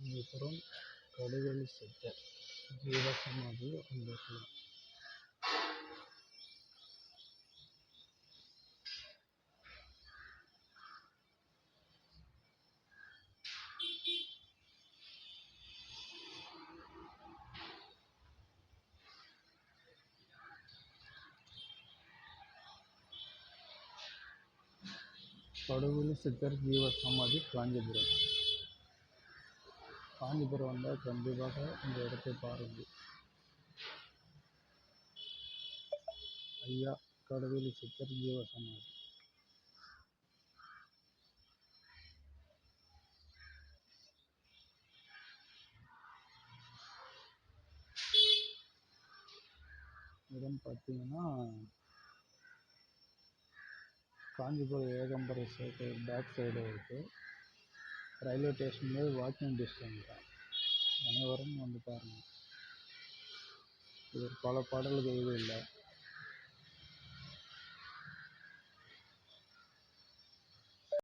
అనంతపురం కొడవలి సిద్ధ జీవ సమాధిలో అందుకున్నాం పడుగులు సిద్ధర్ జీవ సమాధి కాంజీపురం காஞ்சிபுரம் வந்தால் கண்டிப்பாக இந்த இடத்தை பாருங்கள். ஐயா கடவுள் சித்தர் ஜீவசமாதி இடம் பார்த்தீங்கன்னா காஞ்சிபுரம் ஏகம்பர சேர்க்கை பேக் சைடு இருக்குது ரயில்வே ஸ்டேஷன்லேருந்து வாக்கிங் டிஸ்டன்ஸ் தான். அனைவரும் வந்து பாருங்கள் இவர் பல பாடல்கள் எழுதியுள்ளார்